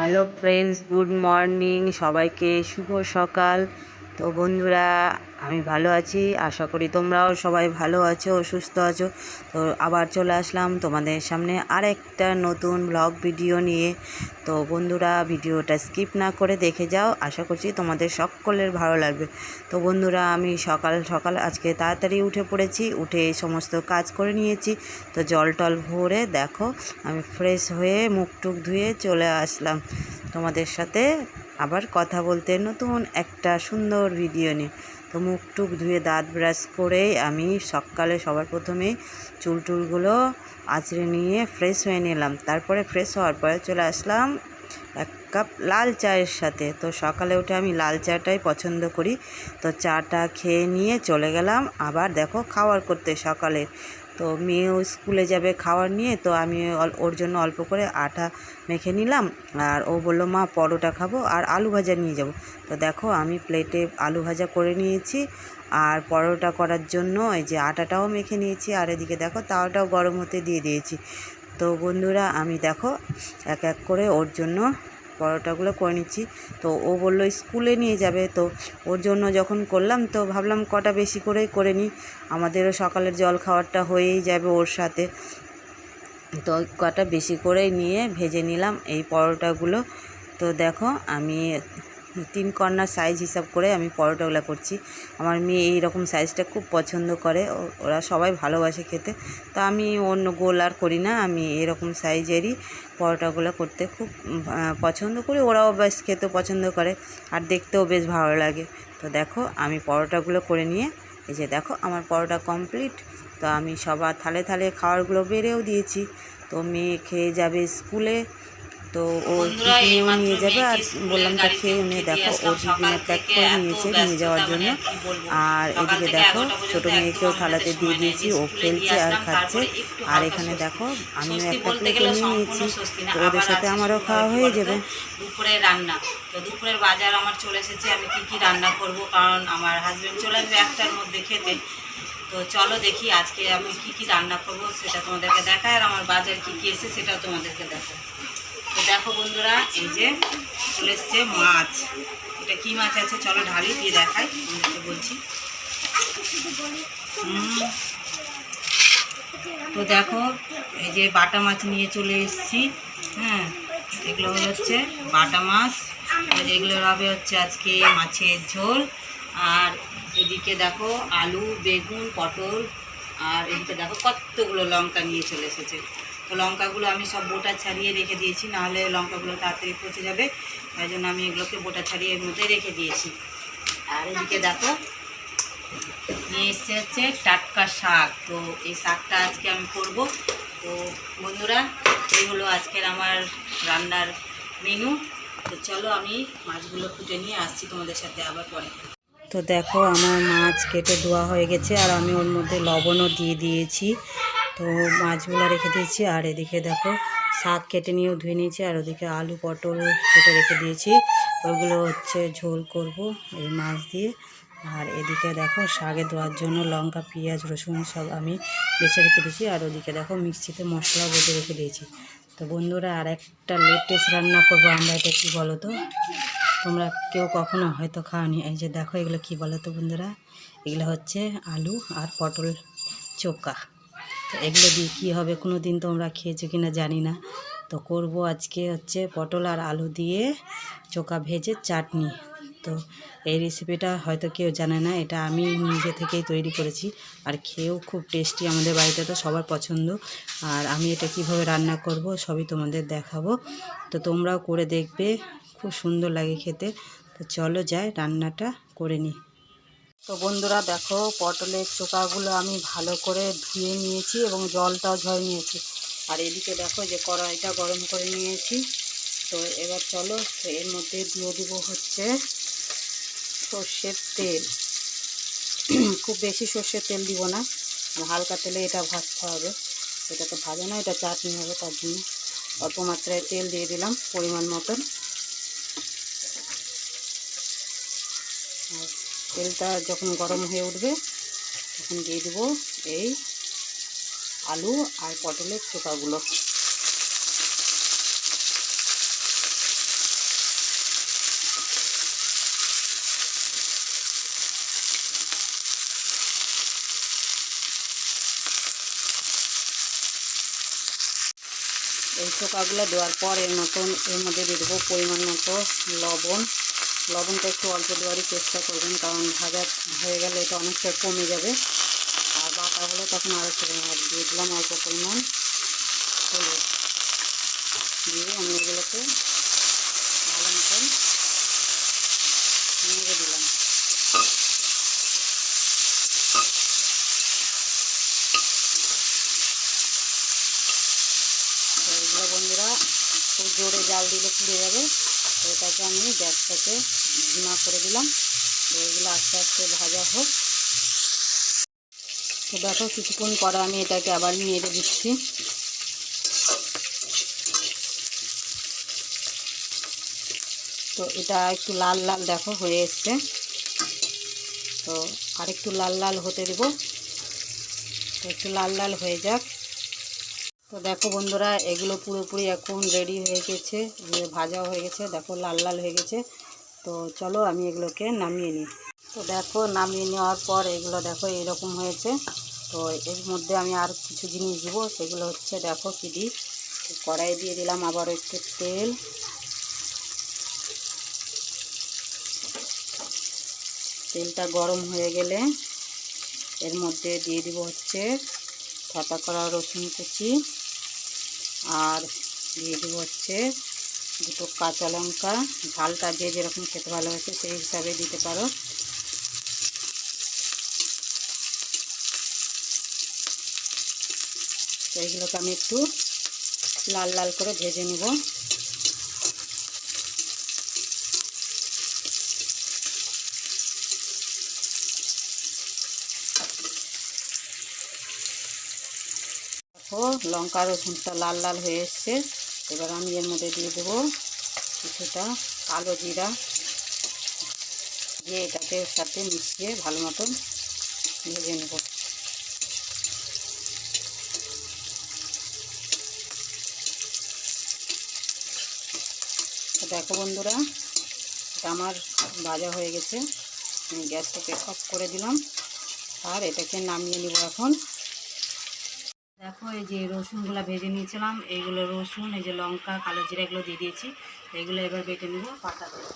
Hello friends good morning সবাইকে শুভ সকাল। তো বন্ধুরা, আমি ভালো আছি, আশা করি তোমরাও সবাই ভালো আছো, সুস্থ আছো। তো আবার চলে আসলাম তোমাদের সামনে আরেকটা নতুন ব্লগ ভিডিও নিয়ে। তো বন্ধুরা ভিডিওটা স্কিপ না করে দেখে যাও, আশা করছি তোমাদের সকলের ভালো লাগবে। তো বন্ধুরা, আমি সকাল সকাল আজকে তাড়াতাড়ি উঠে পড়েছি, উঠে সমস্ত কাজ করে নিয়েছি। তো জল টল ভরে দেখো, আমি ফ্রেশ হয়ে মুখ টুক ধুয়ে চলে আসলাম তোমাদের সাথে। আবার কথা বলতে নতুন একটা সুন্দর ভিডিও নিয়ে। তো মুখ টুক ধুয়ে দাঁত ব্রাশ করেই আমি সকালে সবার প্রথমে চুল টুলগুলো আঁচড়ে নিয়ে ফ্রেশ হয়ে নিলাম। তারপরে ফ্রেশ হওয়ার পরে চলে আসলাম এক কাপ লাল চায়ের সাথে। তো সকালে উঠে আমি লাল চাটাই পছন্দ করি। তো চাটা খেয়ে নিয়ে চলে গেলাম। আবার দেখো খাওয়ার করতে সকালে। তো মেয়েও স্কুলে যাবে খাওয়ার নিয়ে, তো আমি ওর জন্য অল্প করে আটা মেখে নিলাম। আর ও বলল, মা, পরোটা খাব আর আলু ভাজা নিয়ে যাব। তো দেখো, আমি প্লেটে আলু ভাজা করে নিয়েছি। আর পরোটা করার জন্য এই যে আটাটাও মেখে নিয়েছি। আর এদিকে দেখো তাওটাও গরম হতে দিয়ে দিয়েছি। তো বন্ধুরা, আমি দেখো, এক এক করে ওর জন্য পরোটাগুলো করে নিচ্ছি। তো ও বলল, স্কুলে নিয়ে যাবে। তো ওর জন্য যখন করলাম, তো ভাবলাম কটা বেশি করেই করে নিই। আমাদেরও সকালের জল খাওয়ারটা হয়েই যাবে ওর সাথে। তো কটা বেশি করেই নিয়ে ভেজে নিলাম এই পরোটাগুলো। তো দেখো, আমি তিন কর্নার সাইজ হিসাব করে আমি পরোটাগুলো করছি। আমার মেয়ে এই রকম সাইজটা খুব পছন্দ করে। ওরা সবাই ভালোবাসে খেতে। তো আমি অন্য গোল আর করি না। আমি এরকম সাইজেরই পরোটাগুলো করতে খুব পছন্দ করি। ওরাও বেশ খেতে পছন্দ করে আর দেখতেও বেশ ভালো লাগে। তো দেখো, আমি পরোটাগুলো করে নিয়ে, এই যে দেখো আমার পরোটা কমপ্লিট তো আমি সবার থালে থালে খাবারগুলো বেড়েও দিয়েছি। তো মেয়ে খেয়ে যাবে স্কুলে। তো ও টিফিনেও নিয়ে যাবে আর বললাম তা খেয়ে নিয়ে দেখো ও টিফিনে প্যাক করে নিয়েছে নিয়ে যাওয়ার জন্য। আর এদিকে দেখো ছোটো মেয়েকেও থালাতে দিয়ে দিয়েছি ও খেলছে আর খাচ্ছে। আর এখানে দেখো আমিও একটা প্লেটে নিয়ে নিয়েছি। তো ওদের সাথে আমারও খাওয়া হয়ে যাবে। দুপুরে রান্না। তো দুপুরের বাজার আমার চলে এসেছে আমি কি কি রান্না করব? কারণ আমার হাজব্যান্ড চলে আসবে একটার মধ্যে খেতে। তো চলো দেখি আজকে আমি কি কি রান্না করব সেটা তোমাদেরকে দেখায়। আর আমার বাজার কি কি এসে সেটাও তোমাদেরকে দেখায়। দেখো বন্ধুরা, এই যে চলে এসছে মাছ। এটা কি মাছ আছে? চলো ঢালি দিয়ে দেখাই, তোমাদেরকে বলছি। তো দেখো, এই যে বাটা মাছ নিয়ে চলে এসেছি হ্যাঁ। এগুলো হচ্ছে বাটা মাছ। এগুলো হবে হচ্ছে আজকে মাছের ঝোল। আর এদিকে দেখো আলু, বেগুন, পটল, আর এদিকে দেখো কতগুলো লঙ্কা নিয়ে চলে এসেছে। লঙ্কাগুলো আমি সব বোটা ছাড়িয়ে রেখে দিয়েছি, নাহলে লঙ্কাগুলো তাড়াতাড়ি পচে যাবে। তাই জন্য আমি এগুলোকে বোটা ছাড়িয়ে এর মধ্যে রেখে দিয়েছি। আর এদিকে দেখো, নিয়ে এসছে হচ্ছে টাটকা শাক। তো এই শাকটা আজকে আমি করব। তো বন্ধুরা, এই হলো আজকের আমার রান্নার মেনু। তো চলো আমি মাছগুলো ফুটে নিয়ে আসছি তোমাদের সাথে আবার পরে। তো দেখো, আমার মাছ কেটে ধোয়া হয়ে গেছে, আর আমি ওর মধ্যে লবণও দিয়ে দিয়েছি। তো মাছগুলো রেখে দিয়েছি। আর এদিকে দেখো, শাক কেটে নিয়েও ধুয়ে নিয়েছি। আর ওদিকে আলু, পটল কেটে রেখে দিয়েছি। ওইগুলো হচ্ছে ঝোল করব এই মাছ দিয়ে। আর এদিকে দেখো, শাকে দেওয়ার জন্য লঙ্কা, পেঁয়াজ, রসুন সব আমি বেছে রেখে দিয়েছি। আর ওদিকে দেখো, মিক্সিতে মশলা বেটে রেখে দিয়েছি। তো বন্ধুরা, আর একটা লেটেস্ট রান্না করব আমরা, এটা কী বলো তো তোমরা কেউ কখনো হয়তো খাওয়ানি এই যে দেখো, এগুলো কী বলো তো বন্ধুরা? এগুলো হচ্ছে আলু আর পটল চোকা তো এগুলো দিয়ে কী হবে কোনো দিন তোমরা খেয়েছো কি না জানি না। তো করব আজকে হচ্ছে পটল আর আলু দিয়ে চোকা ভেজে চাটনি। তো এই রেসিপিটা হয়তো কেউ জানে না, এটা আমি নিজে থেকেই তৈরি করেছি। আর খেয়েও খুব টেস্টি আমাদের বাড়িতে তো সবার পছন্দ। আর আমি এটা কীভাবে রান্না করব সবই তোমাদের দেখাবো। তো তোমরাও করে দেখবে, খুব সুন্দর লাগে খেতে। তো চলো যাই, রান্নাটা করে নিই। তো বন্ধুরা দেখো, পটলের চোকাগুলো আমি ভালো করে ধুয়ে নিয়েছি এবং জলটাও ঝরে নিয়েছি। আর এদিকে দেখো যে কড়াইটা গরম করে নিয়েছি। তো এবার চলো, এর মধ্যে দিয়ে দিব হচ্ছে সর্ষের তেল। খুব বেশি সর্ষের তেল দিব না হালকা তেলে এটা ভাজতে হবে। এটা তো ভাজে না, এটা চাটনি হবে, তার জন্য অল্প মাত্রায় তেল দিয়ে দিলাম পরিমাণ মতন। তেলটা যখন গরম হয়ে উঠবে, তখন দিয়ে দেবো এই আলু আর পটলের চোকাগুলো এই চোকাগুলো দেওয়ার পর এর মতন, এর মধ্যে দিয়ে দেবো পরিমাণ মতো লবণ। লবণটা একটু অল্প দেওয়ারই চেষ্টা করবেন, কারণ ভাজা হয়ে গেলে এটা অনেকটা কমে যাবে। আর বাটা হলে তখন আরও আর দিয়ে দিলাম অল্প পরিমাণ হলুদ। দিয়ে আমি এগুলোকে ভালো মতন নেড়ে দিলাম তো এগুলো বন্ধুরা খুব জোরে জাল দিলে পুড়ে যাবে। তো এটাকে আমি গ্যাসটাকে ঝিমা করে দিলাম। তো এগুলো আস্তে আস্তে ভাজা হোক। তো দেখো কিছুক্ষণ পরে আমি এটাকে আবার নেড়ে দিচ্ছি। তো এটা একটু লাল লাল দেখো হয়ে এসছে। তো আরেকটু লাল লাল হতে দেবো। তো একটু লাল লাল হয়ে যাক। তো দেখো বন্ধুরা, এগুলো পুরোপুরি এখন রেডি হয়ে গেছে। ভাজা হয়ে গেছে, দেখো লাল লাল হয়ে গেছে। তো চলো আমি এগুলোকে নামিয়ে নিই। তো দেখো, নামিয়ে নেওয়ার পর এগুলো দেখো এরকম হয়েছে। তো এর মধ্যে আমি আর কিছু জিনিস দিব, সেগুলো হচ্ছে দেখো কী দিই। কড়াই দিয়ে দিলাম আবার একটু তেল। তেলটা গরম হয়ে গেলে এর মধ্যে দিয়ে দিব হচ্ছে ছাতা করা রসুন কুচি। আর দিয়ে দেবো হচ্ছে দুটো কাঁচা লঙ্কা। ঝালটা যে যেরকম খেতে ভালোবাসে সেই হিসাবে দিতে পারো। এইগুলোকে আমি একটু লাল লাল করে ভেজে নিব। দেখো, লঙ্কা, রসুনটা লাল লাল হয়ে এসছে। এবার আমি এর মধ্যে দিয়ে দেবো কিছুটা কালো জিরা। দিয়ে এটাকে সাথে মিশিয়ে ভালো মতন ভেজে নেব। দেখো বন্ধুরা আমার ভাজা হয়ে গেছে। আমি গ্যাসটাকে অফ করে দিলাম। আর এটাকে নামিয়ে নিব এখন। দেখো, এই যে রসুনগুলো ভেজে নিয়েছিলাম। এইগুলো রসুন, এই যে লঙ্কা, কালো জিরা এগুলো দিয়ে দিয়েছি। এগুলো এবার বেটে নেব পাতা দিয়ে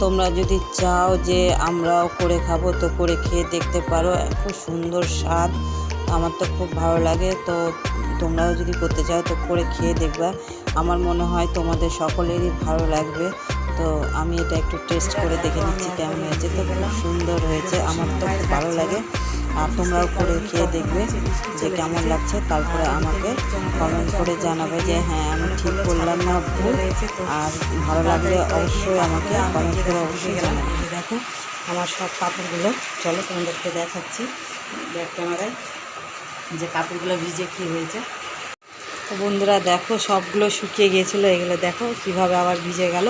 তোমরা যদি চাও যে আমরাও করে খাব, তো করে খেয়ে দেখতে পারো। খুব সুন্দর স্বাদ। আমার তো খুব ভালো লাগে। তো তোমরাও যদি করতে চাও, তো করে খেয়ে দেখবা। আমার মনে হয় তোমাদের সকলেরই ভালো লাগবে। তো আমি এটা একটু টেস্ট করে দেখে নিচ্ছি কেমন হয়েছে। তো খুব সুন্দর হয়েছে। আমার তো খুব ভালো লাগে। আর তোমরাও করে খেয়ে দেখবে যে কেমন লাগছে। তারপরে আমাকে কমেন্ট করে জানাবে যে হ্যাঁ আমি ঠিক করলাম না ভুল। আর ভালো লাগলে অবশ্যই আমাকে কমেন্ট করে অবশ্যই জানাবে। দেখো আমার সব কাপড়গুলো চলো তোমাদেরকে দেখাচ্ছি। ব্যাক ক্যামেরায় যে কাপড়গুলো ভিজে কী হয়েছে। তো বন্ধুরা দেখো সবগুলো শুকিয়ে গিয়েছিল। এগুলো দেখো কীভাবে আবার ভিজে গেল।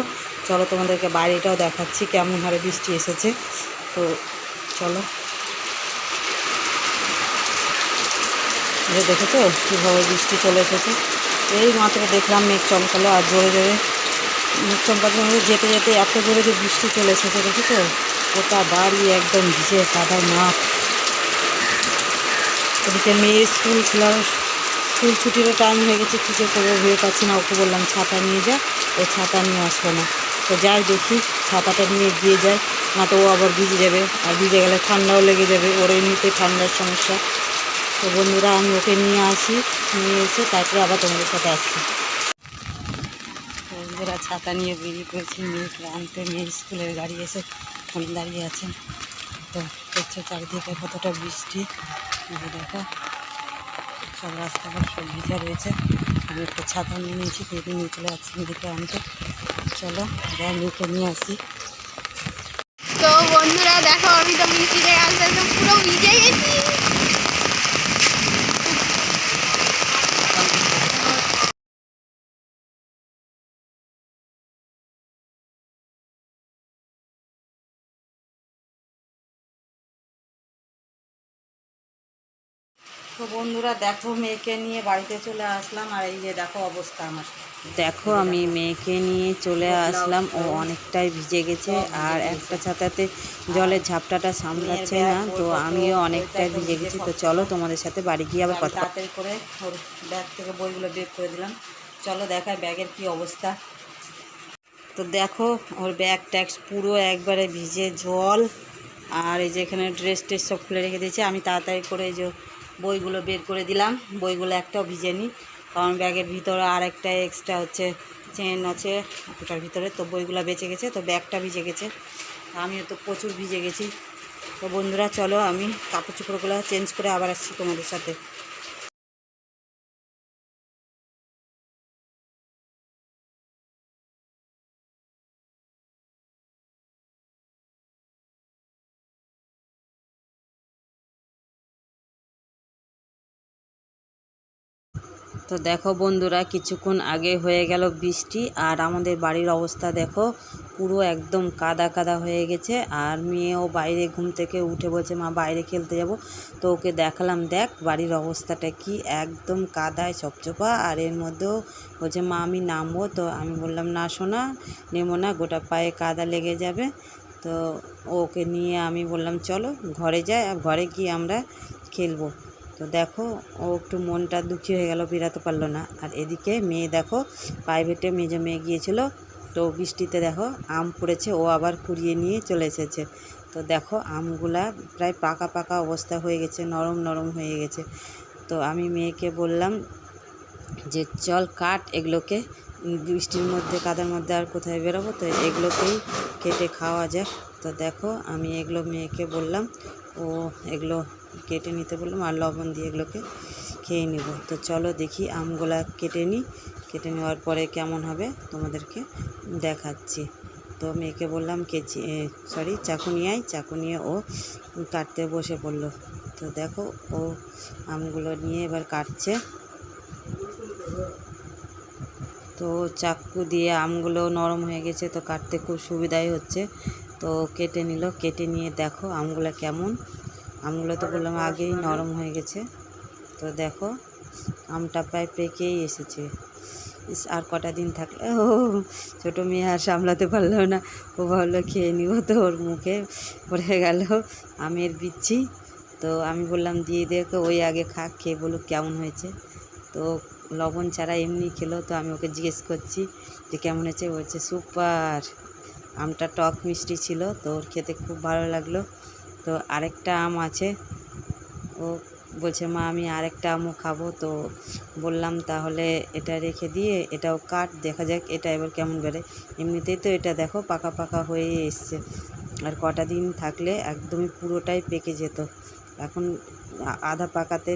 চলো তোমাদেরকে বাড়িটাও দেখাচ্ছি কেমন হারে বৃষ্টি এসেছে। তো চলো। এই দেখেছ? কীভাবে বৃষ্টি চলে এসেছে? এই মাত্র দেখলাম মেঘ চমকালো আর জোরে জোরে মেঘ চমকাতে যেতে যেতে এত জোরে যে বৃষ্টি চলে এসেছে, দেখেছ? গোটা বাড়ি একদম ভিজে কাদার মাঠ ওদিকে মেয়ের স্কুল খোলার স্কুল ছুটিরও টাইম হয়ে গেছে, কী যে করব ভেবে পাচ্ছি না, ওকে বললাম ছাতা নিয়ে যা, ও ছাতা নিয়ে আসলো না। তো যাই দেখি, ছাতাটা নিয়ে গিয়ে যায় না তো ও আবার ভিজে যাবে, আর ভিজে গেলে ঠান্ডাও লেগে যাবে, ওর এমনিতে ঠান্ডার সমস্যা। তো বন্ধুরা, আমি ওকে নিয়ে আসি, নিয়ে এসে তারপরে আবার তোমাদের সাথে আসছি। বন্ধুরা, ছাতা নিয়ে বেরিয়ে পড়েছি মেয়েকে আনতে মেয়ে স্কুলের গাড়ি এসে ওখানে দাঁড়িয়ে আছেন তো দেখছ চারিদিকে কতটা বৃষ্টি। যে দেখো, সব রাস্তাঘাট সব ভিজা রয়েছে। আমি একটু ছাতা নিয়ে নিয়েছি পেটে নিয়ে চলে যাচ্ছি মেয়েকে আনতে। চলো, যাই মেয়েকে নিয়ে আসি। তো বন্ধুরা, দেখো, আমি তো আস্তে আস্তে পুরো ভিজে গেছি। তো বন্ধুরা দেখো মেয়েকে নিয়ে বাড়িতে চলে আসলাম আর এই যে দেখো অবস্থা আমার। দেখো আমি মেয়েকে নিয়ে চলে আসলাম ও অনেকটাই ভিজে গেছে আর একটা ছাতাতে জলের ঝাপটাটা সামলাচ্ছে না তো আমিও অনেকটাই ভিজে গেছি তো চলো তোমাদের সাথে বাড়ি গিয়ে আবার কথা তাড়াতাড়ি করে ওর ব্যাগ থেকে বইগুলো বের করে দিলাম। চলো দেখায় ব্যাগের কি অবস্থা। তো দেখো ওর ব্যাগ ট্যাক্স পুরো একবারে ভিজে জল আর এই যে এখানে ড্রেস ট্রেস সব খুলে রেখে দিয়েছে। আমি তাড়াতাড়ি করে এই যে বইগুলো বের করে দিলাম। বইগুলো একটাও ভিজে নিই কারণ ব্যাগের ভিতরে আর একটা এক্সট্রা হচ্ছে চেন আছে ওটার ভিতরে। তো বইগুলো বেঁচে গেছে, তো ব্যাগটা ভিজে গেছে। আমিও তো প্রচুর ভিজে গেছি। তো বন্ধুরা, চলো আমি কাপড় চোপড়গুলো চেঞ্জ করে আবার আসছি তোমাদের সাথে। তো দেখো বন্ধুরা, কিছুক্ষণ আগে হয়ে গেল বৃষ্টি আর আমাদের বাড়ির অবস্থা দেখো পুরো একদম কাদা কাদা হয়ে গেছে আর মেয়েও বাইরে ঘুম থেকে উঠে বলছে, মা, বাইরে খেলতে যাব। তো ওকে দেখালাম, দেখ বাড়ির অবস্থাটা কি একদম কাদায় চপচপা। আর এর মধ্যেও বলছে, মা, আমি নামবো। তো আমি বললাম, না শোনা নেমো না, গোটা পায়ে কাদা লেগে যাবে। তো ওকে নিয়ে আমি বললাম, চলো ঘরে যাই, আর ঘরে গিয়ে আমরা খেলব। তো দেখো, ও একটু মনটা দুঃখী হয়ে গেল, বেরাতে পারল না। আর এদিকে মেয়ে দেখো প্রাইভেটে মেজো মেয়ে গিয়েছিল। তো বৃষ্টিতে দেখো, আম পড়েছে, ও আবার কুড়িয়ে নিয়ে চলে এসেছে। তো দেখো, আমগুলা প্রায় পাকা পাকা অবস্থা হয়ে গেছে, নরম নরম হয়ে গেছে। তো আমি মেয়েকে বললাম যে, চল কাট এগুলোকে, বৃষ্টির মধ্যে, কাদার মধ্যে আর কোথায় বেরোবো? তো এগুলোকেই কেটে খাওয়া যাক। তো দেখো, আমি এগুলো মেয়েকে বললাম ও এগুলো কেটে নিতে বললাম আর লবণ দিয়ে এগুলোকে খেয়ে নেব। তো চলো দেখি আমগুলা কেটে নিই। কেটে নেওয়ার পরে কেমন হবে তোমাদেরকে দেখাচ্ছি। তো মেয়েকে বললাম কেচি সরি চাকু নিয়ে আয় চাকু নিয়ে ও কাটতে বসে পড়ল। তো দেখো ও আমগুলো নিয়ে এবার কাটছে। তো চাকু দিয়ে আমগুলো নরম হয়ে গেছে, তো কাটতে খুব সুবিধাই হচ্ছে। তো কেটে নিল, কেটে নিয়ে দেখো আমগুলো কেমন। আমগুলো তো বললাম আগেই নরম হয়ে গেছে। তো দেখো, আমটা প্রায় পেকেই এসেছে। আর কটা দিন থাকলে ও, ছোটো মেয়ে আর সামলাতে পারল না। ও ভাবলো, খেয়ে নিব তো ওর মুখে পড়ে গেল। আমের বিচ্ছি। তো আমি বললাম, দিয়ে দেখো ওই আগে খাক, খেয়ে বলুক কেমন হয়েছে। তো লবণ ছাড়া এমনি খেলো। তো আমি ওকে জিজ্ঞেস করছি যে কেমন হয়েছে? বলছে, সুপার। আমটা টক মিষ্টি ছিল, তো ওর খেতে খুব ভালো লাগল। তো আরেকটা আম আছে, ও বলছে, মা, আমি আরেকটা আমও খাব। তো বললাম, তাহলে এটা রেখে দিয়ে এটাও কাট, দেখা যাক এটা এবার কেমন বেড়ে এমনিতেই তো এটা দেখো পাকা পাকা হয়ে এসছে। আর কটা দিন থাকলে একদমই পুরোটাই পেকে যেত। এখন আধা পাকাতে